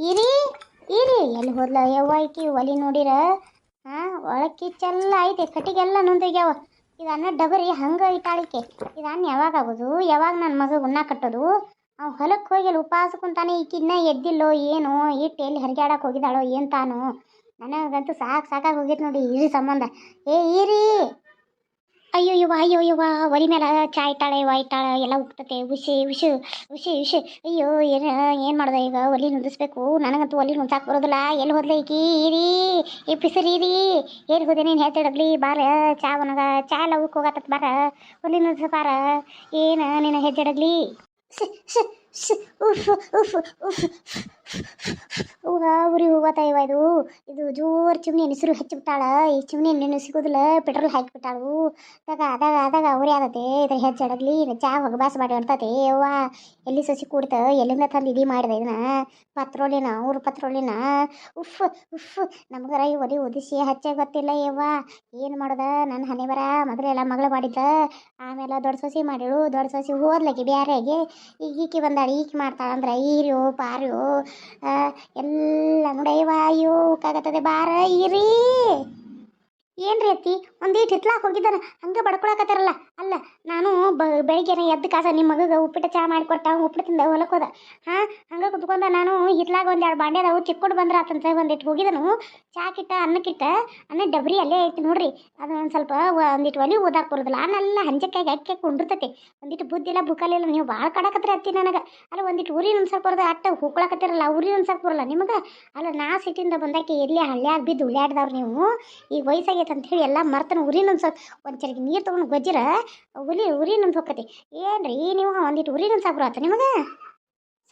ಇರಿ ಇರಿ. ಎಲ್ಲಿ ಹೋದ್ಲ? ಯವ್ವ ಐಕಿ ಒಲಿ ನೋಡಿರ? ಹಾಂ ಒಳಗೆ ಕಿಚ್ಚೆಲ್ಲ ಐತೆ, ಕಟ್ಟಿಗೆಲ್ಲ ನೊಂದೋಗ್ಯಾವ. ಇದನ್ನ ಡಬರಿ ಹಂಗೆ ಇಟ್ಟಾಳಿಕೆ. ಇದು ಅನ್ನ ಯಾವಾಗ ಆಗೋದು? ಯಾವಾಗ ನನ್ನ ಮಗ ಉಣ್ಣ ಕಟ್ಟೋದು? ಅವ್ ಹೊಲಕ್ಕೆ ಹೋಗಿ ಉಪವಾಸ ಕುಂತಾನೆ ಈಕಿನ್ನ ಎದ್ದಿಲ್ಲೋ ಏನೋ, ಇಟ್ಟು ಎಲ್ಲಿ ಹರಿಗಾಡಕ್ಕೆ ಹೋಗಿದ್ದಾಳೋ ಏನು ತಾನು? ನನಗಂತೂ ಸಾಕು ಸಾಕಾಗಿ ಹೋಗಿತ್ತು ನೋಡಿ, ಇರಿ ಸಂಬಂಧ. ಏ, ಇರಿ. ಅಯ್ಯೋ ಯವ್ವ ಅಯ್ಯೋ ಯವ್ವ ಒಲಿ ಮೇಲೆ ಚಾ ವಾಯ್ತಾಳೆ ಎಲ್ಲ ಉಕ್ತತೆ. ಉಷೆ ಉಸಿ ಉಷೆ ಉಷೆ ಅಯ್ಯೋ, ಏನು ಏನು ಮಾಡೋದ ಈಗ? ಒಲಿ ನುದಿಸ್ಬೇಕು. ನನಗಂತೂ ಒಲಿ ನುಡ್ಸಾಕ್ ಬರೋದಿಲ್ಲ. ಎಲ್ಲಿ ಹೋದ್ಲ ಈಕಿ? ಈ ಪಿಸರೀರಿ ಎಲ್ಲಿ ಹೋದೆ ನೀನು ಹೇಳ್ತಿಡಬ್ಲಿ ಬಾರ, ಚಾ ಒನಗ ಚಾ ಎಲ್ಲ ಉಕ್ ಹೋಗತ್ತ ಬಾರ. ಒಲಿ ನುಡ್ಸ ಬಾರ. ಏನು ನಿನ್ನ ಹೆಜ್ಜೆಡಗ್ಲಿ ಉಫ್ ಉಫ್ ಉಫ್. ಹೂವ ಉರಿ ಹೋಗತ್ತ ಇವ ಇದು? ಇದು ಜೋರ್ ಚಿಮ್ನಿ ಹೆಸರು ಹಚ್ಚಿಬಿಟ್ಟಾಳ. ಈ ಚಿಮ್ನಿ ನೆನೆ ಸಿಗೋದಿಲ್ಲ ಪೆಟ್ರೋಲ್ ಹಾಕಿಬಿಟ್ಟಾಳು. ಅದಾಗ ಅದಾಗ ಅದಾಗ ಉರಿ ಆಗತ್ತೆ ಇದ್ರ ಹೆಜ್ಜಡಗ್ಲಿ ಚಾ ಹೊಗಬಾಸ್ ಮಾಡಿ ಅಂತತೆ. ಅವ್ವ ಎಲ್ಲಿ ಸಸಿ ಕೂಡ್ತ? ಎಲ್ಲಿಂದ ತಂದು ಇದಿ ಮಾಡಿದೆ ಇದನ್ನ ಪತ್ರೋಲಿನ ಊರು ಪತ್ರೋಲಿನ ಉಫ್ ಉಫ್ ನಮ್ಗರ ಈ ಒಲಿ ಉದಿಸಿ ಹಚ್ಚೆ ಗೊತ್ತಿಲ್ಲ ಯವ್ವ. ಏನು ಮಾಡೋದ? ನನ್ನ ಹನಿ ಬರ. ಮೊದಲೆಲ್ಲ ಮಗಳ ಮಾಡಿದ್ದ ಆಮೇಲೆ ದೊಡ್ಡ ಸೊಸಿ ಮಾಡಿಳು. ದೊಡ್ಡ ಸೊಸಿ ಹೋದ್ಲಕ್ಕೆ ಬ್ಯಾರೆಗೆ. ಈಗ ಈಕಿ ಬಂದಾಳ, ಈಕಿ ಮಾಡ್ತಾಳಂದ್ರೆ. ಈರ್ಯೋ, ಪಾರ್ಯೋ ಎಲ್ಲ ನೋಡಯ್ಯವ ಅಯ್ಯೋ ಬಾರ ಇರಿ. ಏನ್ರಿ ಅತ್ತಿ? ಒಂದೀಟ್ ಹಿತ್ಲಾಕ್ ಹೋಗಿದ್ದಾನ ಹಂಗೆ ಬಡ್ಕೊಳಕತ್ತಾರಲ್ಲ. ಅಲ್ಲ, ನಾನು ಬ, ಬೆಳಿಗ್ಗೆನೆ ಎದ್ದು ಕಾಸ ನಿಮ್ಮ ಮಗಗೆ ಉಪ್ಪಿಟ್ಟು ಚಾ ಮಾಡಿಕೊಟ್ಟ, ಉಪ್ಪಿಟ್ಟು ತಿಂದ ಹೊಲಕ್ಕೆ ಹೋದ. ಹಾಂ, ಹಂಗೆ ಕುತ್ಕೊಂಡ ನಾನು ಹಿತ್ಲಾಗ ಒಂದು ಎರಡು ಬಾಂಡೆ ಅದಾವು, ಚಿಕ್ಕೋಡು ಬಂದ್ರ ಆತಂತ ಒಂದಿಟ್ಟು ಹೋಗಿದನು. ಚಾ ಕಿಟ್ಟ ಅನ್ನಕ್ಕಿಟ್ಟ ಅನ್ನ ಡಬ್ರಿ ಅಲ್ಲೇ ಐತಿ ನೋಡ್ರಿ. ಅದು ಒಂದು ಸ್ವಲ್ಪ ಒಂದಿಟ್ಟು ಒಲಿ ಓದಾಕ್ ಬರೋದಿಲ್ಲ ಅನ್ನೆಲ್ಲ ಹಂಜಕ್ಕಾಗಿ ಅಕ್ಕಿ ಕುಂಡಿರ್ತೈತಿ ಒಂದಿಟ್ಟು ಬುದ್ಧಿಲ್ಲ ಬುಕ್ಕಲಿಲ್ಲ ನೀವು ಭಾಳ ಕಡಕತ್ರಿ ಅತ್ತಿ ನನಗೆ. ಅಲ್ಲ ಒಂದಿಟ್ಟು ಊರಿ ಅನ್ಸಕ್ ಬರೋದು ಅಟ್ಟ ಹುಕ್ಳಕತ್ತಿರಲ್ಲ ಒಂದು ಸ್ವಲ್ಪ ಬರಲ್ಲ ನಿಮಗೆ? ಅಲ್ಲ, ನಾ ಸಿಟಿಯಿಂದ ಬಂದಾಕಿ ಎಲ್ಲಿ ಹಳ್ಳಿಯಾಗಿ ಬಿದ್ದು ಉಳ್ಯಾಡ್ದವ್ರು ನೀವು? ಈಗ ವಯಸ್ಸಾಗೈತೆ ಅಂತ ಹೇಳಿ ಎಲ್ಲ ಮರ್ತನ ಉರಿ ಅನ್ಸಕ್ ಒಂದು ಚರಿಗೆ ನೀರು ತೊಗೊಂಡು ಗೊಜ್ಜಿರ, ಉರಿ ಉರಿ ನಮ್ದು ಹೋಗತಿ ಏನ್ರಿ ನೀವು ಒಂದಿಟ್ಟು ಉರಿ ನನ್ಸಾಕ್ ಆತ ನಿಮಗೆ?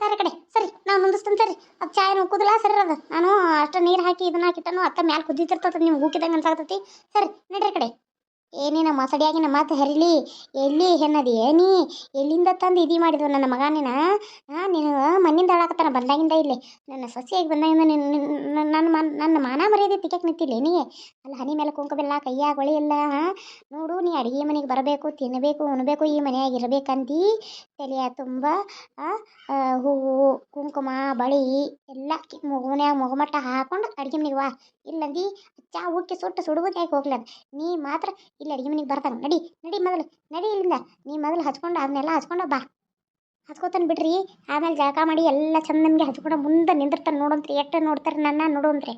ಸರಿ ಕಡೆ, ಸರಿ, ನಾವು ಮುಂದಿಸ್ತೀನಿ ಸರಿ. ಅದು ಚಾಯ್ ಕುದಲ, ಸರಿ ಅದ ನಾನು ಅಷ್ಟು ನೀರು ಹಾಕಿ ಇದನ್ನ ಹಾಕಿಟ್ಟನು ಅಕ್ಕ ಮ್ಯಾಲೆ ಕುದ್ದಿತಿರ್ತದ ನಿಮ್ಗೆ ಹೂಕಿದಂಗೆ ಅನ್ಸಾಕತ್ತೈತಿ. ಸರಿ, ನಡ್ರಿ ಕಡೆ. ಏನೇನ ಮಸಡಿಯಾಗಿನ ಮಾತು ಹರಿಲಿ. ಎಲ್ಲಿ ಹೆನ್ನದಿ ಏನಿ ಎಲ್ಲಿಂದ ತಂದು ಇದು ಮಾಡಿದ್ವು ನನ್ನ ಮಗ ನೀನು? ಹಾಂ ನೀನು ಮಣ್ಣಿಂದ ಹಾಳಾಕತ್ತಾನ, ಬಂದಾಗಿಂದ ಇಲ್ಲಿ. ನನ್ನ ಸೊಸೆಯಾಗಿ ಬಂದಾಗಿಂದ ನಿನ್ನ, ನಿನ್ನ- ಮನ್ ನನ್ನ ಮಾನ ಮರ್ಯಾದೆ ತಿಕ್ಕಕ್ಕೆ ನಿಂತಿಲ್ಲ ನೀ. ಅಲ್ಲಿ, ಹನಿ ಮೇಲೆ ಕುಂಕುಬಿಲ್ಲ ಕೈಯಾಗ ಹಾಂ ನೋಡು, ನೀ ಅಡುಗೆ ಮನೆಗೆ ಬರಬೇಕು ತಿನ್ನಬೇಕು ಉಣ್ಬೇಕು, ಈ ಮನೆಯಾಗ ಇರಬೇಕಂದು ತಲೆಯ ತುಂಬ ಹೂವು, ಕುಂಕುಮ, ಬಳಿ ಎಲ್ಲ ಮಗುನ್ಯಾಗ ಮಗುಮಟ್ಟ ಹಾಕೊಂಡು ಅಡುಗೆ ಮನೆಗೆ ವಾ ಇಲ್ಲಂದು ಚಾ ಉಕ್ಕಿ ಸುಟ್ಟು ಸುಡುವುದಾಗಿ ಹೋಗ್ಲದ ನೀ ಮಾತ್ರ ಇಲ್ಲಿ ಅಡುಗೆ ಮನೆಗೆ ಬರ್ತಾನೆ. ನಡಿ ನಡಿ ಮೊದಲು, ನಡಿ ಇಲ್ಲಿಂದ. ನೀ ಮೊದಲು ಹಚ್ಕೊಂಡು, ಅದನ್ನೆಲ್ಲ ಹಚ್ಕೊಂಡು ಬಾ. ಹಚ್ಕೋತಾನೆ ಬಿಡ್ರಿ. ಆಮೇಲೆ ಜಳಕ ಮಾಡಿ ಎಲ್ಲ ಚಂದ ನಮಗೆ ಹಚ್ಕೊಂಡು ಮುಂದೆ ನಿಂದಿರ್ತಾನೆ ನೋಡಂತ್ರಿ. ಎಷ್ಟು ನೋಡ್ತಾರೆ ನನ್ನ ನೋಡುವಂತ್ರಿ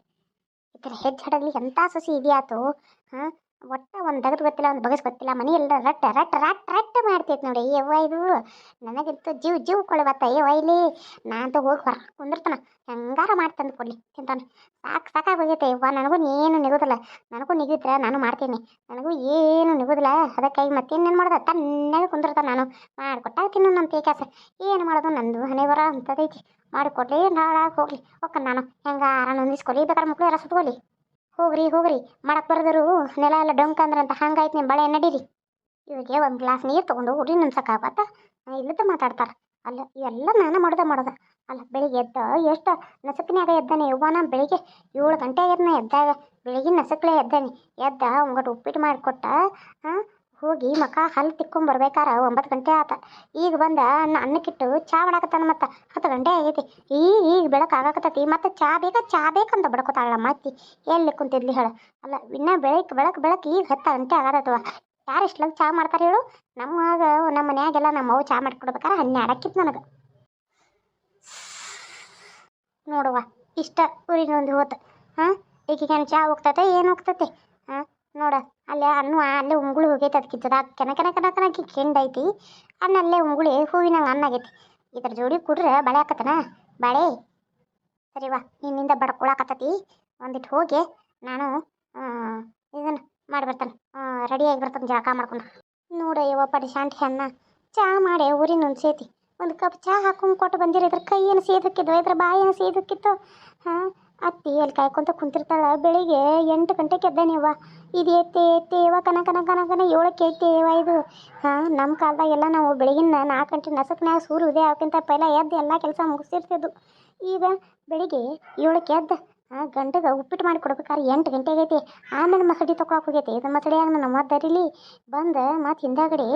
ಈ ಥರ ಹೆಜ್ಜೆ ಹಡಗಲಿ ಎಂಥ ಸಸಿ ಇದೆಯಾತು, ಹಾಂ? ಒಟ್ಟ ಒಂದು ದಗದ್ ಗೊತ್ತಿಲ್ಲ, ಒಂದು ಬಗಸ್ ಗೊತ್ತಿಲ್ಲ, ಮನೆ ಎಲ್ಲ ರಟ್ಟ ರಟ್ಟ ರಟ್ಟ ರಟ್ಟ ಮಾಡ್ತೈತೆ ನೋಡಿ ಯವ್ವ ಇದು. ನನಗಂತೂ ಜೀವ ಜೀವ ಕೊಳಬತ್ತ ಯವ್ವ ಇಲ್ಲಿ. ನಾನಂತೂ ಹೋಗಿ ಹೊರ ಕುಂದಿರ್ತಾನ, ಹೆಂಗಾರ ಮಾಡಿ ತಂದು ಕೊಡ್ಲಿ, ತಿಂತಾನೆ. ಸಾಕು, ಸಾಕಾಗಿ ಹೋಗೈತೆ ಯವ್ವ ನನಗೂ ಏನು ನಿಗೋದಿಲ್ಲ. ನನಗೂ ನಿಗಿದ್ರೆ ನಾನು ಮಾಡ್ತೀನಿ. ನನಗೂ ಏನು ನಿಗೋದಿಲ್ಲ ಅದಕ್ಕಾಗಿ ಮತ್ತೇನೇನು ಮಾಡೋದು? ತಣ್ಣಗೆ ಕುಂದಿರ್ತಾನೆ ನಾನು. ಮಾಡಿಕೊಟ್ಟಾಗ ತಿನ್ನು ನಮ್ಮ ತೇಕಾಸ ಏನು ಮಾಡೋದು ನಂದು? ಹಣೆ ಬರ ಅಂತದೈತಿ. ಮಾಡಿಕೊಡ್ಲಿ ನಾಳಾಗಿ ಹೋಗ್ಲಿ. ಓಕೆ ನಾನು. ಹೆಂಗಾರ ಹೊಂದಿಸ್ಕೊಲಿ ಬೇಕಾದ್ರೆ ಮಕ್ಳು ಯಾರ ಸುತ್ಕೊಲಿ? ಹೋಗ್ರಿ ಹೋಗ್ರಿ. ಮಾಡಕ್ ಬರ್ದರು ನೆಲ ಎಲ್ಲ ಡೊಂಕ್ ಅಂದ್ರಂತ ಹಂಗಾಯ್ತು ನಿಮ್ಮ ಬಳೆ, ನಡೀರಿ. ಇವಾಗೆ ಒಂದು ಗ್ಲಾಸ್ ನೀರು ತೊಗೊಂಡು ಹೋಗ್ರಿ ನೆನ್ಸಕ್ಕಾಗತ್ತ ಇಲ್ಲದ ಮಾತಾಡ್ತಾರೆ. ಅಲ್ಲ, ಇವೆಲ್ಲ ನಾನು ಮಾಡೋದ ಮಾಡೋದ. ಅಲ್ಲ, ಬೆಳಿಗ್ಗೆ ಎದ್ದ ಎಷ್ಟು ನಸಕಿನ್ಯಾಗ ಎದ್ದಾನೆ. ಯವ್ವನ ಬೆಳಿಗ್ಗೆ ಏಳು ಗಂಟೆ ಎದ್ನ ಎದ್ದಾಗ ಬೆಳಿಗ್ಗೆ ನಸಕ್ಲೆ ಎದ್ದಾನೆ. ಎದ್ದ ಉಂಗಟ್ಟು ಉಪ್ಪಿಟ್ಟು ಮಾಡಿಕೊಟ್ಟ, ಹಾಂ ಹೋಗಿ ಮಕ ಹಲ್ಲು ತಿಕ್ಕೊಂಬರ್ಬೇಕಾರ ಒಂಬತ್ತು ಗಂಟೆ ಆತ. ಈಗ ಬಂದ ಅನ್ನ ಅನ್ನಕ್ಕಿಟ್ಟು ಚಾ ಮಾಡಾಕತ್ತಾನ ಮತ್ತೆ. ಹತ್ತು ಗಂಟೆ ಆಗೈತಿ. ಈಗ ಈಗ ಬೆಳಕು ಆಗಾಕತ್ತೈತಿ. ಮತ್ತೆ ಚಾ ಬೇಕ, ಚಾ ಬೇಕಂತ ನಮ್ಮ ಅತ್ತಿ ಎಲ್ಲಿ ಕುಂತಿದ್ಲಿ ಹೇಳ. ಅಲ್ಲ, ಇನ್ನ ಬೆಳಕ್ ಬೆಳಕ್ ಬೆಳಕ್ ಈಗ ಹತ್ತು ಗಂಟೆ ಆಗತ್ತವ ಯಾರು ಇಷ್ಟಲಾಗ ಚಾ ಮಾಡ್ತಾರೆ ಹೇಳು. ನಮ್ಮಾಗ ನಮ್ಮ ಮನ್ಯಾಗೆಲ್ಲ ನಮ್ಮ ಅವ್ವ ಚಾ ಮಾಡ್ಕೊಡ್ಬೇಕಾರ ಹನ್ನೆರಡು ಆಕಿತ್ತು ನನಗೆ. ನೋಡುವ. ಇಷ್ಟ ಊರಿನೊಂದು ಹೋತ. ಹಾಂ? ಈಗೇನು ಚಾ ಹೋಗ್ತತೆ, ಏನು ಹೋಗ್ತತೆ? ಹಾಂ? ನೋಡ, ಅಲ್ಲೇ ಅನ್ನು ಅಲ್ಲೇ ಉಂಗುಳು ಹೋಗೈತೆ ಅದಕ್ಕೆ ಜೊದಾಗ ಕೆನ ಕೆನ ಕೆನ ಕೆನಕಿ ಕೆಂಡೈತಿ ಅನ್ನ ಅಲ್ಲೇ ಉಂಗುಳಿ ಹೂವಿನಂಗೆ ಅನ್ನ ಆಗೈತಿ. ಇದ್ರ ಜೋಡಿ ಕುಡ್ರೆ ಬಳೆ ಹಾಕತ್ತನ ಸರಿ ವಾ, ನಿನ್ನಿಂದ ಬಡ್ಕೊಳಕತ್ತತಿ. ಒಂದಿಟ್ಟು ಹೋಗಿ ನಾನು ಇದನ್ನು ಮಾಡಿ ಬರ್ತಾನೆ. ರೆಡಿಯಾಗಿ ಬರ್ತಾನೆ ಜಳಕ ಮಾಡ್ಕೊಂಡು. ನೋಡಯ್ಯವ ಪಡಿ ಶಾಂತಿ ಅನ್ನ ಚಾ ಮಾಡಿ ಊರಿನ ಒಂದು ಸೇತಿ. ಒಂದು ಕಪ್ ಚಹಾ ಹಾಕೊಂಡು ಕೊಟ್ಟು ಬಂದಿರ ಇದ್ರ ಕೈ ಏನು ಸೇದಕ್ಕಿದ್ವು? ಇದ್ರ ಬಾಯಿ ಏನು ಸೇದಕ್ಕಿತ್ತು? ಹಾಂ ಅತ್ತಿ ಅಲ್ಲಿ ಕಾಯ್ಕೊಂತ ಕುಂತಿರ್ತಾಳ. ಬೆಳಿಗ್ಗೆ ಎಂಟು ಗಂಟೆಗೆ ಎದ್ದಾನೆವ್ವ ಇದು ಎತ್ತೆ ಎತ್ತೇವ ಕನ ಕನ ಕನ ಕನ, ಏಳಕ್ಕೆ ಎತ್ತೇವ ಇದು. ಹಾಂ ನಮ್ಮ ಕಾಲದಾಗೆಲ್ಲ ನಾವು ಬೆಳಗಿನ ನಾಲ್ಕು ಗಂಟೆ ನಸಕ್ನಾಗ ಸೂರ್ಯ ಉದಯ ಆಗೋಕ್ಕಿಂತ ಪೈಲ ಎದ್ದು ಎಲ್ಲ ಕೆಲಸ ಮುಗಿಸಿರ್ತಿದ್ವು ಈಗ ಬೆಳಿಗ್ಗೆ ಏಳಕ್ಕೆ ಎದ್ದ, ಆ ಗಂಟೆಗೆ ಉಪ್ಪಿಟ್ಟು ಮಾಡಿ ಕೊಡ್ಬೇಕಾದ್ರೆ ಎಂಟು ಗಂಟೆ ಆಗೈತಿ ಆಮೇಲೆ ಮಸಡಿ ತೊಗೊಳಕ್ಕೆ ಹೋಗೈತಿ. ಇದು ಮಸಡಿಯಾಗ ನಮ್ಮ ದರಿಲಿ ಬಂದು ಮತ್ತು ಹಿಂದಾಗಡೆ,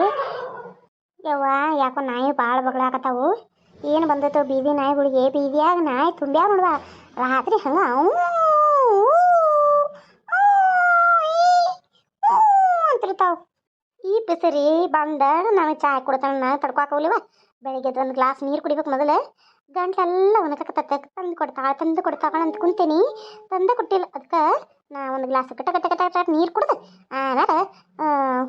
ಯವ್ವ, ಯಾಕೋ ನಾಯಿ ಭಾಳ ಬಗಳಾಕತ್ತಾವು. ಏನು ಬಂದೈತೋ ಬೀದಿ ನಾಯಿಗಳಿಗೆ? ಬೀದಿಯಾಗ ನಾಯಿ ತುಂಬ್ಯಾ ನೋಡುವ. ರಾತ್ರಿ ಹಂಗ ಅಂತಿರ್ತಾವ. ಈ ಪಿಸರಿ ಬಂದ ನನಗೆ ಚಾ ಕೊಡ್ತಾನ ತಡ್ಕೊಕವಲಿವ ಬೆಳಿಗ್ಗೆ ಒಂದು ಗ್ಲಾಸ್ ನೀರು ಕುಡಿಬೇಕು ಮೊದಲೇ. ಗಂಟ್ಲೆಲ್ಲ ತಕ್ಕ ತಂದು ಕೊಡ್ತಾಳೆ, ತಂದು ಕೊಡ್ತಾಳ ಅಂತ ಕುಂತೀನಿ. ತಂದೆ ಕೊಟ್ಟಿಲ್ಲ ಅದಕ್ಕೆ ನಾ ಒಂದು ಗ್ಲಾಸ್ ಕಟ್ಟ ಕಟ್ಟ ನೀರು ಕುಡ್ದು ಆಮೇಲೆ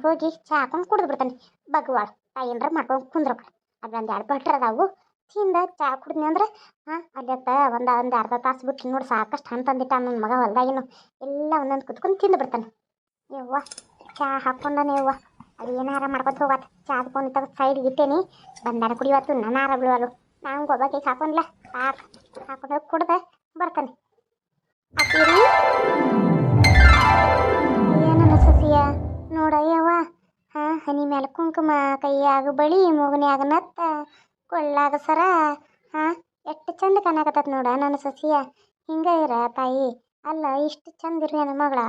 ಹೋಗಿ ಚಾ ಹಾಕೊಂಡು ಕುಡಿದು ಬಿಡ್ತಾನೆ. ಬಗ್ವಾಳ ಏನಾರ ಮಾಡ್ಕೊಂಡು ಕುಂದ್ರಪ್ಪ ಅದೊಂದು ಎರಡು ಬಟ್ರ್ ಅದಾವು. ತಿಂದ ಚಾ ಕುಡಿದ್ನಿ ಅಂದ್ರೆ, ಹಾಂ ಅಲ್ಲತ್ತ ಒಂದು ಒಂದು ಅರ್ಧ ತಾಸು ಬಿಟ್ಟು ನೋಡಿ ಸಾಕಷ್ಟು ಹಣ್ಣು ತಂದಿಟ್ಟ ನನ್ನ ಮಗ ಹೊಲ್ದಾಗಿನು. ಎಲ್ಲ ಒಂದೊಂದು ಕುತ್ಕೊಂಡು ತಿಂದು ಬಿಡ್ತಾನೆ. ಯವ್ವ, ಚಾ ಹಾಕ್ಕೊಂಡನೆ ಯವ್ವ. ಅದು ಏನಾರ ಮಾಡ್ಕೊತ ಹೋಗತ್ತೆ ಚಾ ಹಾಕೊಂಡು ತೆಗೆದು ಸೈಡ್ಗೆ ಇಟ್ಟೇನಿ. ಬಂದಾರ ಕುಡಿಯವತ್ತು ಆರ ಬಿಡುವಲು ನಾವು ಗೊಬ್ಬಕ್ಕೆ ಹಾಕೊಂಡ್ಲ. ಸಾಕು. ಹಾಕೊಂಡು ಕುಡ್ದೆ ಬರ್ತಾನೆ. ಅತ್ತೀರಿ ಏನನ್ನ ಸಸಿಯ ನೋಡಯ್ಯವ್ವ ಹಾ, ಹನಿ ಮೇಲೆ ಕುಂಕುಮ, ಕೈಯಾಗ ಬಳಿ, ಮೂಗನ್ಯಾಗ ನತ್ತ. ಕೊಳ್ಳಾಗ ಸರ. ಹಾ, ಎಷ್ಟು ಚಂದ ಕಾಣಕತ್ತದ ನೋಡ ನನ್ನ ಸಸಿಯ. ಹಿಂಗ ಇರ ತಾಯಿ. ಅಲ್ಲ, ಇಷ್ಟು ಚಂದ ಇರು ನನ್ನ ಮಗಳ.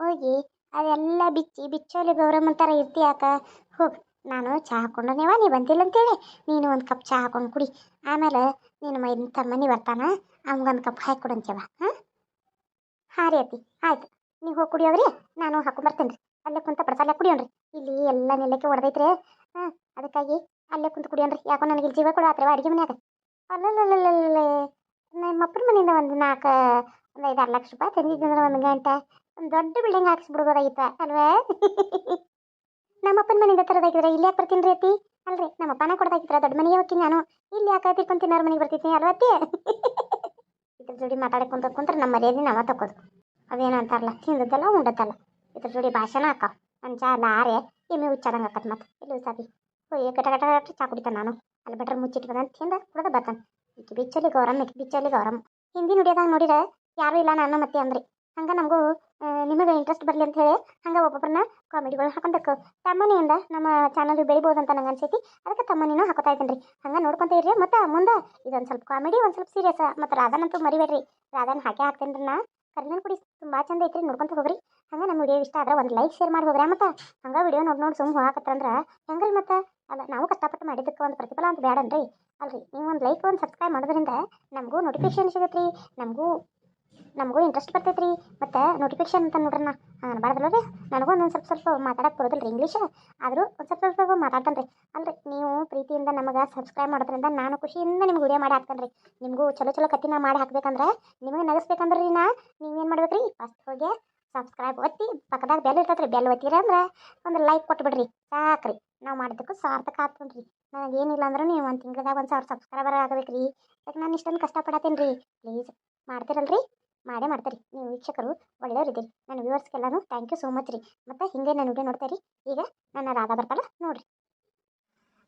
ಹೋಗಿ, ಅದೆಲ್ಲ ಬಿಚ್ಚಿ, ಬಿಚ್ಚೋಲಿ ಗೌರಮ್ಮ ಥರ ಇರ್ತಿ ಯಾಕ? ಹೋಗ್, ನಾನು ಚಹಾ ಹಾಕೊಂಡನೇವ ನೀ ಬಂದಿಲ್ಲ ಅಂತೇಳಿ. ನೀನು ಒಂದು ಕಪ್ ಚಹಾ ಹಾಕೊಂಡು ಕುಡಿ. ಆಮೇಲೆ ನಿನ್ನ ಮೈನ್ ತಮ್ಮನಿ ಬರ್ತಾನ ಅವ್ಗೊಂದು ಕಪ್ ಹಾಕಿ ಕೊಡಂತೇವ ಹಾಂ? ಹಾಂ ರೀ ಅತಿ ಆಯ್ತು. ನೀವು ಹೋಗಿ ಕುಡಿಯೋವ್ರಿ ನಾನು ಹಾಕೊಂಬರ್ತೇನೆ ರೀ ಅಲ್ಲೇ ಕುಂತ ಪಡ್ಸಲ್ಲೇ ಕುಡಿಯೋಣ್ರಿ. ಇಲ್ಲಿ ಎಲ್ಲ ನೆಲಕ್ಕೆ ಹೊಡೆದೈತ್ರಿ ಹಾಂ, ಅದಕ್ಕಾಗಿ ಅಲ್ಲೇ ಕುಂತು ಕುಡಿಯನ್ರಿ ಯಾಕೋ ನನಗೆ ಇಲ್ಲಿ ಜೀವ ಕೊಡು ಆತ್ರಿ ಅಡುಗೆ ಮನ್ಯಾಗ? ಅಲ್ಲಲ್ಲಲ್ಲಲ್ಲೇ ನಮ್ಮ ಅಪ್ಪನ ಮನೆಯಿಂದ ಒಂದು ನಾಲ್ಕು, ಒಂದು ಐದು ಆರು ಲಕ್ಷ ರೂಪಾಯಿ ತಂದಿದ್ದಂದ್ರೆ ಒಂದು ಗಂಟೆ. ಒಂದು ದೊಡ್ಡ ಬಿಲ್ಡಿಂಗ್ ಹಾಕ್ಸ್ಬಿಡ್ಬೋದಾಗಿತ್ತ ಅಲ್ವೇ? ನಮ್ಮ ಅಪ್ಪನ ಮನೆಯಿಂದ ತರೋದಾಗಿದ್ರೆ ಇಲ್ಲಿ ಯಾಕೆ ಬರ್ತೀನಿ ರೀ ಅತ್ತಿ? ಅಲ್ರಿ, ನಮ್ಮ ಅಪ್ಪನ ಕೊಡೋದಾಗಿದ್ರೆ ದೊಡ್ಡ ಮನೆಗೆ ಹೋಗ್ತೀನಿ ನಾನು. ಇಲ್ಲಿ ಯಾಕೆ ತಿರ್ಕೊಂಡು ತಿನ್ನೋರ್ ಮನೆಗೆ ಬರ್ತಿದ್ದೀನಿ ಅಲ್ವಾ ಅತ್ತಿ? ಇದ್ರ ಜೋಡಿ ಮಾತಾಡಕ್ಕೆ ಕುಂತ ಕುಂತ್ರೆ ನಮ್ಮ ಮರ್ಯಾದೆ ನಾವ ತಗೋದು ಅದೇನು ಅಂತಾರಲ್ಲ, ತಿಂದದ್ದಲ್ಲ ಉಂಡದ್ದಲ್ಲ ಇದ್ರ ಜೋಡಿ ಭಾಷಣ ಹಾಕಾವ ಚಾ ಲಾರೆ, ಎಮ್ಮೆ ಹುಚ್ಚಾದಂಗೆ ಆಕತ್ ಮತ್ತೆ. ಇಲ್ಲಿ ಹೋಯ್ ಕಟ ಕಟ ಕಟ ಚಾ ಕುಡಿತಾನೆ ನಾನು. ಅಲ್ಲಿ ಬಿಟ್ರೆ ಅಂತ ತಿಂದ ಕುಡ್ದ ಬರ್ತಾನೆ. ಇಕ್ಕಿ ಬಿಚ್ಚಲಿ ಗೌರಮ್ಮ ಈಕಿ ಬಿಚ್ಚಲಿ ಗೌರಮ್ಮ ಹಿಂದಿ ನುಡಿಯೋದಾಗ ನೋಡಿದ್ರೆ ಯಾರು ಇಲ್ಲ ನಾನು ಮತ್ತೆ ಅಂದ್ರಿ. ಹಂಗೆ ನಮಗೂ ನಿಮಗೆ ಇಂಟ್ರೆಸ್ಟ್ ಬರಲಿ ಅಂತ ಹೇಳಿ ಹಂಗೆ ಒಬ್ಬೊಬ್ಬರನ್ನ ಕಾಮಿಡಿಗಳು ಹಾಕೊಂಡಕ್ಕೆ ತಮ್ಮನಿಯಿಂದ ನಮ್ಮ ಚಾನಲ್ ಬೆಳಿಬೋದು ಅಂತ ನಂಗೆ ಅನ್ಸೈತಿ. ಅದಕ್ಕೆ ತಮ್ಮನಿನೂ ಹಾಕೋತಾ ಇದ್ದೀನಿ ರೀ ಹಂಗೆ ನೋಡ್ಕೊಂತ ಇರ್ರಿ. ಮತ್ತು ಮುಂದೆ ಇದೊಂದು ಸ್ವಲ್ಪ ಕಾಮಿಡಿ ಒಂದು ಸ್ವಲ್ಪ ಸೀರಿಯಸ್ ಮತ್ತು ರಾಧಾನಂತೂ ಮರಿಬೇಡ್ರಿ. ರಾಧಾನ ಹಾಕೇ ಹಾಕ್ತೇನೆ ರೀ ನಾ. ಕರಿಮನ್ ಕುಡಿ. ತುಂಬ ಚಂದ ಐತ್ರಿ. ನೋಡ್ಕೊಂತ ಹೋಗ್ರಿ. ಹಂಗೆ ನಮ್ಮ ವಿಡಿಯೋ ಇಷ್ಟ ಆದ್ರೆ ಒಂದು ಲೈಕ್ ಶೇರ್ ಮಾಡಿ ಹೋಗ್ರಿ. ಮತ್ತು ಹಂಗೆ ವಿಡಿಯೋ ನೋಡಿ ನೋಡಿ ಸುಮ್ಮನೆ ಹೋಗಾಕತ್ತಂದ್ರೆ ಹೆಂಗ್ರಿ ಮತ್ತೆ ಅಲ್ಲ ನಾವು ಕಷ್ಟಪಟ್ಟು ಮಾಡಿದ್ದಕ್ಕೆ ಒಂದು ಪ್ರತಿಫಲ ಅಂತ ಬೇಡನ್ರಿ ಅಲ್ರಿ, ನೀವು ಒಂದು ಲೈಕ್ ಒಂದು ಸಬ್ಸ್ಕ್ರೈಬ್ ಮಾಡೋದ್ರಿಂದ ನಮಗೂ ನೋಟಿಫಿಕೇಶನ್ ಸಿಗುತ್ತೆ ರೀ ನಮಗೂ ನಮಗೂ ಇಂಟ್ರೆಸ್ಟ್ ಬರ್ತೈತೆ ರೀ ಮತ್ತು ನೋಟಿಫಿಕೇಶನ್ ಅಂತ ನೋಡ್ರಿ ನಾ, ಹಂಗೆ ಬಾರ್ದಲ್ಲ ರೀ. ನನಗೂ ಒಂದೊಂದು ಸ್ವಲ್ಪ ಸ್ವಲ್ಪ ಮಾತಾಡಕ್ಕೆ ಬರೋದಿಲ್ಲ ರೀ ಇಂಗ್ಲೀಷ್ ಆದರೂ ಒಂದು ಸ್ವಲ್ಪ ಸ್ವಲ್ಪ ಸ್ವಲ್ಪ ಮಾತಾಡ್ತಾನೆ ರೀ ಅಲ್ರಿ, ನೀವು ಪ್ರೀತಿಯಿಂದ ನಮಗೆ ಸಬ್ಸ್ಕ್ರೈಬ್ ಮಾಡೋದ್ರಿಂದ ನಾನು ಖುಷಿಯಿಂದ ನಿಮ್ಗೆ ವಿಡಿಯೋ ಮಾಡಿ ಹಾಕ್ತಾನೆ ರೀ ನಿಮಗೂ ಚಲೋ ಚಲೋ ಕತ್ತಿನ ಮಾಡಿ ಹಾಕ್ಬೇಕಂದ್ರೆ ನಿಮಗೆ ನಗಸ್ಬೇಕಂದ್ರೆ ರೀ ನಾ. ನೀವೇನು ಮಾಡ್ಬೇಕು ರೀ ಫಸ್ಟ್ ಹೋಗಿ ಸಬ್ಸ್ಕ್ರೈಬ್ ಒತ್ತಿ, ಪಕ್ಕದಾಗ ಬೆಲ್ ಇರ್ತೈತೆ ರೀ ಬೆಲ್ ಒತ್ತೀರಿ ಅಂದ್ರೆ ಒಂದು ಲೈಕ್ ಕೊಟ್ಬಿಡ್ರಿ. ಸಾಕ್ರಿ. ನಾವು ಮಾಡಿದ್ದಕ್ಕೂ ಸಾರ್ಥಕ ಆಗ್ತದೆ ನನಗೆ ಏನಿಲ್ಲ ಅಂದ್ರೆ ನೀವು ಒಂದು ತಿಂಗ್ಳದಾಗ ಒಂದು ಸಾವಿರ ಸಬ್ಸ್ಕ್ರೈಬರ್ ಆಗಬೇಕು ರೀ ಯಾಕೆ ನಾನು ಇಷ್ಟೊಂದು ಕಷ್ಟಪಡತ್ತೀನಿ ರೀ ಪ್ಲೀಸ್ ಮಾಡ್ತೀರಲ್ರಿ? ಮಾಡೇ ಮಾಡ್ತೀರಿ. ನೀವು ವೀಕ್ಷಕರು, ಒಳ್ಳೆಯವ್ರಿದ್ದೀರಿ. ನನ್ನ ವ್ಯೂವರ್ಸ್ಗೆಲ್ಲನೂ ಥ್ಯಾಂಕ್ ಯು ಸೋ ಮಚ್ ರೀ. ಮತ್ತು ಹಿಂಗೆ ನಾನು ವಿಡಿಯೋ ನೋಡ್ತೀರಿ. ಈಗ ನನ್ನ ರಾಧಾ ಬರ್ತಾಳ ನೋಡ್ರಿ.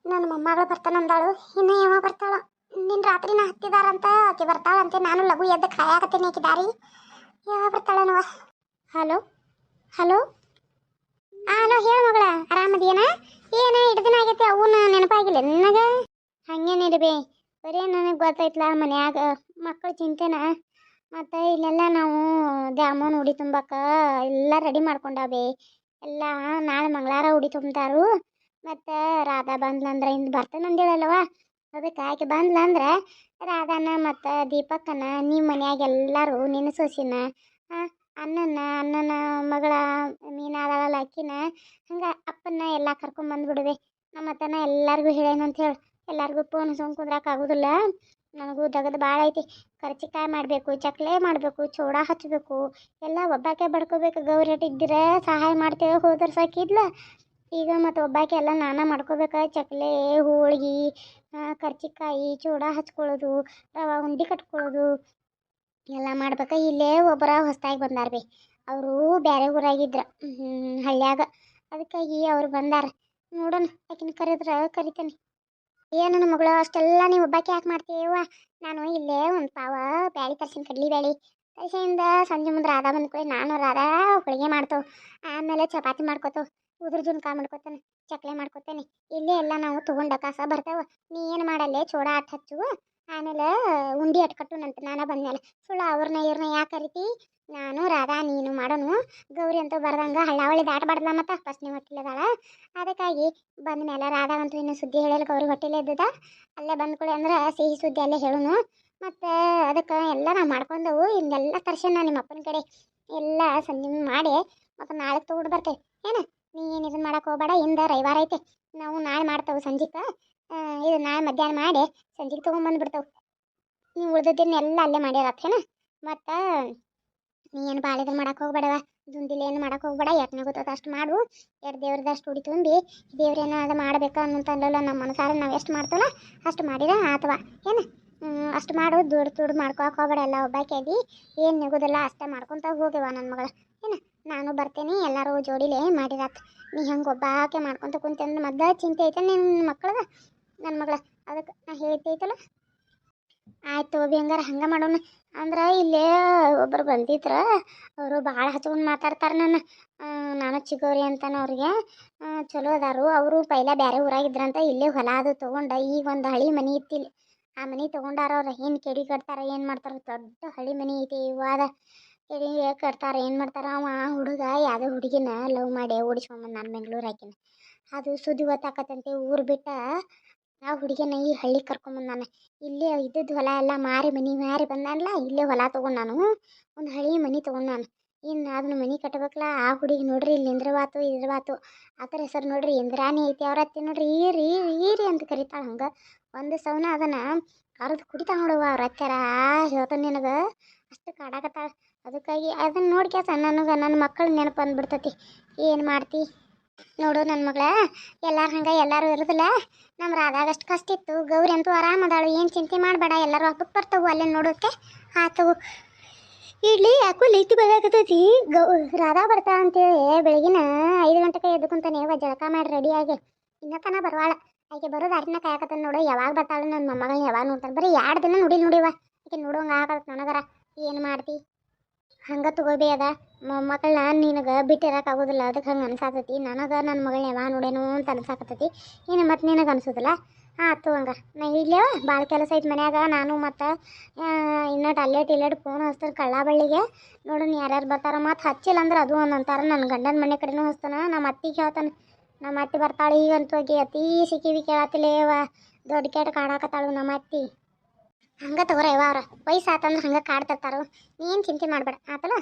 ನನ್ನ ಮೊಮ್ಮಗಳು ಬರ್ತಾನಂದಾಳು ಇನ್ನು ಯಾವ ಬರ್ತಾಳ? ನಿನ್ನ ರಾತ್ರಿನ ಹತ್ತಿದಾರಂತ, ಆಕೆ ಬರ್ತಾಳಂತೆ. ನಾನು ಲಘು ಎದ್ದು ಕಾಯಾಕತ್ತೀನಿ ಆಕೆ ದಾರಿ. ಯಾವ ಬರ್ತಾಳನವ ಹಲೋ? ಹಲೋ? ಹಲೋ, ಹೇಳು ಮಗಳ, ಆರಾಮದಿಯನ? ಏನ ಇಟ್ಟು ದಿನ ಆಗೈತಿ ಅವನ ನೆನಪಾಗಿಲ್ಲ ನನಗೆ? ಹಂಗೇನಿರಿ ಬೇ ಬರೀ ನನಗೆ ಗೊತ್ತೈತ್ಲ ಮನ್ಯಾಗ, ಮಕ್ಕಳ ಚಿಂತೆನ? ಮತ್ತು ಇಲ್ಲೆಲ್ಲ ನಾವು ದ್ಯಾಮೋನ್ ಉಡಿ ತುಂಬಕ್ಕ ಎಲ್ಲ ರೆಡಿ ಮಾಡ್ಕೊಂಡಾವೆ ಎಲ್ಲ ನಾಳೆ ಮಂಗಳಾರ ಉಡಿ ತುಂಬ್ತಾರು. ಮತ್ತು ರಾಧಾ ಬಂದ್ಲಂದ್ರೆ ಇಂದು ಬರ್ತೇನೆ ಅಂದೇಳಲ್ವ ಅದಕ್ಕೆ ಆಕೆ ಬಂದ್ಲಂದ್ರೆ ರಾಧಾನ ಮತ್ತು ದೀಪಕ್ಕನ ನಿಮ್ಮ ಮನ್ಯಾಗ ಎಲ್ಲರೂ ಸೊಸಿನ ಹಾಂ ಅಣ್ಣನ ಅಣ್ಣನ ಮಗಳ ಮೀನಾದಳಲ್ಲ ಆಕಿನ ಹಂಗೆ ಅಪ್ಪನ ಎಲ್ಲ ಕರ್ಕೊಂಬಂದ್ಬಿಡುವೆ ನಮ್ಮ ಅತ್ತನ ಎಲ್ಲರಿಗೂ ಹೇಳೇನಂತ ಹೇಳಿ. ಎಲ್ಲರಿಗೂ ಫೋನ್ ಹಚ್ಕೊಂಡ್ ಕುಂದ್ರಾಕಾಗೋದಿಲ್ಲ ನನಗೂ ದಗದು ಭಾಳ ಐತಿ. ಕರ್ಚಿಕಾಯಿ ಮಾಡಬೇಕು, ಚಕ್ಲೆ ಮಾಡಬೇಕು, ಚೂಡ ಹಚ್ಚಬೇಕು ಎಲ್ಲ ಒಬ್ಬಾಕೆ ಬಡ್ಕೋಬೇಕು ಗೌರಿ ಇದ್ದಿರ ಸಹಾಯ ಮಾಡ್ತೇವೆ ಹೋದ್ರೆ ಸಾಕಿದ್ಲ ಈಗ ಮತ್ತು ಒಬ್ಬಾಕೆ ಎಲ್ಲ ನಾನೇ ಮಾಡ್ಕೋಬೇಕು. ಚಕ್ಲೆ, ಹೋಳ್ಗೆ ಕರ್ಚಿಕಾಯಿ, ಚೂಡ ಹಚ್ಕೊಳ್ಳೋದು, ರವಾ ಉಂಡೆ ಕಟ್ಕೊಳ್ಳೋದು ಎಲ್ಲ ಮಾಡ್ಬೇಕು. ಇಲ್ಲೇ ಒಬ್ಬರ ಹೊಸ್ದಾಗಿ ಬಂದಾರ ಬಿ. ಅವರು ಬೇರೆ ಊರಾಗಿದ್ರು. ಹಳ್ಳ್ಯಾಗ ಅದಕ್ಕಾಗಿ ಅವ್ರು ಬಂದಾರ. ನೋಡೋಣ ಯಾಕಿನ ಕರೆದ್ರೆ ಕರಿತೇನೆ. ಏನು ನನ್ನ ಮಗಳು, ಅಷ್ಟೆಲ್ಲ ನೀವು ಒಬ್ಬಾಕೆ ಯಾಕೆ ಮಾಡ್ತೀವ ನಾನು ಇಲ್ಲೇ ಒಂದು ಪಾವ ಬ್ಯಾಳಿ ತರ್ಸಿನ, ಕಡ್ಲಿ ಬ್ಯಾಳಿ. ತರ್ಸಿಂದ ಸಂಜೆ ಮುಂದೆ ರಾಧಾ ಬಂದ ನಾನು ರಾಧಾ ಹೋಳಿಗೆ ಮಾಡ್ತೇವೆ. ಆಮೇಲೆ ಚಪಾತಿ ಮಾಡ್ಕೋತೇವೆ. ಉದ್ರ ಜುನ್ಕ ಮಾಡ್ಕೋತೇನೆ, ಚಕ್ಲೆ ಮಾಡ್ಕೋತೇನೆ. ಇಲ್ಲೇ ಎಲ್ಲ ನಾವು ತೊಗೊಂಡ ಕಾಸ ಬರ್ತಾವ. ನೀ ಏನು ಮಾಡಲ್ಲೇ? ಚೋಡಾ ಆಟ ಹಚ್ಚು ಆಮೇಲೆ ಉಂಡಿ ಅಟ್ಕಟ್ಟುನಂತ ನಾನು ಬಂದ್ಮೇಲೆ ಸುಳ್ಳು ಅವ್ರನ್ನ ಇವ್ರನ್ನ ಯಾಕೆ ಕರಿತಿ? ನಾನು ರಾಧಾ, ನೀನು ಮಾಡೋನು. ಗೌರಿ ಅಂತೂ ಬರ್ದಂಗ ಹಳ್ಳಾವಳಿ ದಾಟಬಾರ್ದ ಮತ್ತೆ ಫಸ್ಟ್ ನೀವು ಹೊಟ್ಟಿಲ್ಲದಾಳ ಅದಕ್ಕಾಗಿ ಬಂದ ಮೇಲೆ ರಾಧಾ ಅಂತೂ ಇನ್ನು ಸುದ್ದಿ ಹೇಳಲ್ಲ, ಗೌರಿ ಹೊಟ್ಟಿಲೇ ಅಲ್ಲೇ ಬಂದ್ಕೊಳ್ಳಿ ಅಂದ್ರೆ ಸಿಹಿ ಸುದ್ದಿ ಅಲ್ಲೇ ಹೇಳುನು. ಮತ್ತು ಅದಕ್ಕೆ ಎಲ್ಲ ನಾವು ಮಾಡ್ಕೊಂಡವು ಇನ್ನೆಲ್ಲ ತರ್ಸೇನ ನಿಮ್ಮ ಅಪ್ಪನ ಕಡೆ. ಎಲ್ಲ ಸಂಜೆ ಮಾಡಿ ಮತ್ತು ನಾಳೆ ತೊಗೊಂಡು ಬರ್ತೇವೆ. ಏನು? ನೀ ಏನು ಇದನ್ನ ಮಾಡೋಕೆ ಹೋಗ್ಬೇಡ, ಹಿಂದೆ ರವಿವಾರ ಐತೆ. ನಾವು ನಾಳೆ ಮಾಡ್ತೇವೆ ಸಂಜೆಗೆ ಇದು ನಾಳೆ ಮಧ್ಯಾಹ್ನ ಮಾಡಿ, ಸಂಜೆಗೆ ತೊಗೊಂಬಂದ್ಬಿಡ್ತಾವೆ ನೀವು ಉಳ್ದಿದ್ದನ್ನ ಎಲ್ಲ ಅಲ್ಲೇ ಮಾಡ್ಯಾರತ್ತೇನ ಮತ್ತು ನೀ ಏನು ಇದನ್ನ ಮಾಡಕ್ಕೆ ಹೋಗ್ಬೇಡವ? ದುಂದಿಲ್ಲ ಏನು ಮಾಡಕ್ಕೆ ಹೋಗ್ಬೇಡ? ಯಾಕೆ ಗೊತ್ತದ ಅಷ್ಟು ಮಾಡು ಎರಡು ದೇವ್ರದಷ್ಟು ಉಡಿ ತುಂಬಿ ದೇವ್ರೇನೋ ಅದು ಮಾಡ್ಬೇಕು ಅನ್ನೋಂತಂದಲ್ಲ ನಮ್ಮ ಅನುಸಾರ ನಾವು ಎಷ್ಟು ಮಾಡ್ತೇವಲ್ಲ, ಅಷ್ಟು ಮಾಡಿದ ಆತವ, ಏನು? ಅಷ್ಟು ಮಾಡು ದುಡ್ಡು ದುಡ್ಡು ಮಾಡ್ಕೊಳಕ್ಕೆ ಹೋಗ್ಬೇಡ ಎಲ್ಲ ಒಬ್ಬಾಕಿ ಆಗಿ ಏನು ನೆಗೋದಿಲ್ಲ ಅಷ್ಟೇ ಮಾಡ್ಕೊತ ಹೋಗ್ಯವ ನನ್ನ ಮಗಳು, ಏನು? ನಾನು ಬರ್ತೇನೆ ಎಲ್ಲರೂ ಜೋಡಿಲೆ ಮಾಡಿರಾತ್ ನೀ ಹೆಂಗೆ ಒಬ್ಬಾಕೆ ಮಾಡ್ಕೊತ ಕುಂತಂದ್ರೆ ಮದ್ದ ಚಿಂತೆ ಐತೆ ನಿನ್ನ ಮಕ್ಕಳದ ನನ್ನ ಮಗಳ. ಅದಕ್ಕೆ ನಾ ಹೇಳ್ತೈತಲ್ಲ ಆಯ್ತು ಒಬ್ಬ ಹೆಂಗಾರ ಹಂಗೆ ಮಾಡೋಣ. ಅಂದ್ರೆ ಇಲ್ಲೇ ಒಬ್ಬರು ಬಂದಿದ್ರ ಅವರು ಭಾಳ ಹಚ್ಕೊಂಡು ಮಾತಾಡ್ತಾರೆ ನನ್ನ. ಆ, ನಾನು ಚಿಗೋರಿ ಅಂತಾನೆ ಅವ್ರಿಗೆ. ಚಲೋ ಅದಾರು. ಅವರು ಪೈಲ ಬೇರೆ ಊರಾಗಿದ್ರಂತ ಇಲ್ಲೇ ಹೊಲ ಅದು ತೊಗೊಂಡ ಈಗ ಒಂದು ಹಳಿ ಮನೆ ಇತ್ತಿಲ್ಲ ಆ ಮನೆ ತೊಗೊಂಡಾರ ಅವ್ರು ಏನು ಕೆಡಿ ಕಟ್ತಾರ ಏನು ಮಾಡ್ತಾರ ದೊಡ್ಡ ಹಳಿ ಮನೆ ಐತಿ ಇವಾದ ಕೆಡಿ ಕಟ್ತಾರೆ ಏನು ಮಾಡ್ತಾರೆ ಅವ? ಹುಡುಗ ಯಾವುದೋ ಹುಡುಗಿನ ಲವ್ ಮಾಡಿ ಓಡಿಸ್ಕೊಂಬಂದು ನಾನು ಬೆಂಗ್ಳೂರು ಹಾಕಿನ. ಅದು ಸುದ್ದಿ ಗೊತ್ತಾಕತ್ತಂತೆ, ಊರು ಬಿಟ್ಟ ಆ ಹುಡುಗಿನ ಈ ಹಳ್ಳಿ ನಾನು. ಇಲ್ಲೇ ಇದ್ದದ್ದು ಹೊಲ ಎಲ್ಲ ಮಾರಿ ಮನೆ ಮಾರಿ ಬಂದಾನಲ್ಲ ಇಲ್ಲೇ ಹೊಲ ತೊಗೊಂಡು ನಾನು. ಒಂದು ಹಳಿ ಮನೆ ತೊಗೊಂಡು ನಾನು. ಇನ್ನು ಅದನ್ನ ಮನೆ ಕಟ್ಟಬೇಕಲ್ಲ ಆ ಹುಡುಗಿ ನೋಡ್ರಿ ಇಲ್ಲಿ ಇಂದ್ರವಾತು ಇದ್ರವಾತು. ಆತರ ಹೆಸರು ನೋಡ್ರಿ ಇಂದ್ರಾಣಿ ಐತಿ, ಅವ್ರ ನೋಡ್ರಿ ಈರಿ ಈರಿ ಅಂತ ಕರಿತಾಳೆ ಹಂಗೆ. ಒಂದು ಸವನ ಅದನ್ನು ಕರೆದು ಕುಡಿತಾ ನೋಡುವ ಅವ್ರ ಅತ್ಯಾರ ಹೇಳ್ತಾನೆ ನಿನಗೆ. ಅಷ್ಟು ಕಾಡಾಕತ್ತಾಳ. ಅದಕ್ಕಾಗಿ ಅದನ್ನ ನೋಡ್ಕ್ಯಾಸ ನನಗೆ ನನ್ನ ಮಕ್ಕಳ ನೆನಪು ಬಂದ್ಬಿಡ್ತತಿ. ಏನು ಮಾಡ್ತಿ? ನೋಡು ನನ್ನ ಮಗಳ, ಎಲ್ಲಾರು ಹಂಗೆ ಎಲ್ಲರೂ ಇರೋದಿಲ್ಲ. ನಮ್ಮ ರಾಧಾಗಷ್ಟು ಕಷ್ಟ ಇತ್ತು. ಗೌರಿ ಅಂತೂ ಆರಾಮದಾಳು ಏನು ಚಿಂತೆ ಮಾಡಬೇಡ. ಎಲ್ಲರೂ ಹಬ್ಬಕ್ಕೆ ಬರ್ತವು ಅಲ್ಲೇ ನೋಡೋಕ್ಕೆ ಆತವು ಇಡ್ಲಿ ಯಾಕೋ ಲೈತಿ ಬರಕತ್ತೈತಿ ಗೌ, ರಾಧಾ ಬರ್ತಾ ಅಂತೇಳಿ ಬೆಳಗಿನ ಐದು ಗಂಟೆಗೆ ಎದ್ದುಕೊಂತಾನೆ ಯವ್ವ ಜಳಕ ಮಾಡಿ ರೆಡಿಯಾಗಿ ಇನ್ನತನ ಬರವಾಳ. ಆಕೆ ಬರೋದು ಅರಿನ ಕಾಯಕತ್ತ ನೋಡು. ಯಾವಾಗ ಬರ್ತಾಳೆ ನನ್ನ ಮೊಮ್ಮಗಳನ್ನ ಯಾವಾಗ ನೋಡ್ತಾನೆ ಬರೀ ಎರಡು ದಿನ ನೋಡಿಲ್ ನೋಡಿವ. ಆಕೆ ನೋಡೋಂಗೆ ಆಗತ್ತೆ ನನಗರ. ಏನು ಮಾಡ್ತಿ? ಹಂಗೆ ತಗೋಬಿ ಅದ. ಮಕ್ಕಳನ್ನ ನಿನಗೆ ಬಿಟ್ಟಿರೋಕ್ಕಾಗೋದಿಲ್ಲ ಅದಕ್ಕೆ ಹಂಗೆ ಅನ್ಸಾತೈತಿ. ನನಗೆ ನನ್ನ ಮಗಳನ್ನ ಯಾವ ನೋಡೇನೋ ಅಂತ ಅನ್ಸಾಕತ್ತೈತಿ. ಇನ್ನು ಮತ್ತೆ ನಿನಗೆ ಅನ್ಸೋದಿಲ್ಲ. ಆತು ಹಂಗೆ. ನಾ ಇಡ್ಲೇವ ಭಾಳ ಕೆಲಸ ಐತೆ ಮನ್ಯಾಗ. ನಾನು ಮತ್ತು ಇನ್ನಟ್ ಅಲ್ಲೇಟ್ ಇಲ್ಲೇಟ್ ಫೋನ್ ಹಚ್ತಾರೆ ಕಳ್ಳಾಬಳ್ಳಿಗೆ ನೋಡೋಣ ಯಾರ್ಯಾರು ಬರ್ತಾರ ಮತ್ತು ಹಚ್ಚಿಲ್ಲ ಅಂದ್ರೆ ಅದು ಒಂದು ಅಂತಾರೆ. ನನ್ನ ಗಂಡನ ಮನೆ ಕಡೆನೂ ಹಚ್ತಾನೆ. ನಮ್ಮ ಅತ್ತಿಗೆ ಹೇಳ್ತಾನೆ ನಮ್ಮ ಅತ್ತೆ ಬರ್ತಾಳೆ ಈಗಂತೂ ಹೋಗಿ ಅತೀ ಸಿಕ್ಕಿವಿ ಕೇಳತ್ತಿಲೇವ ದೊಡ್ಡ ಕೆಟ್ಟ ಕಾಡಾಕತ್ತಾಳು ನಮ್ಮ ಅತ್ತಿ. ಹಂಗೆ ತಗೋರ ಯವ ಅವ್ರ. ವಯಸ್ಸಾತಂದ್ರೆ ಹಂಗೆ ಕಾಡ್ತಿರ್ತಾರು. ನೀನು ಚಿಂತೆ ಮಾಡಬೇಡ. ಆತಲ್ಲ?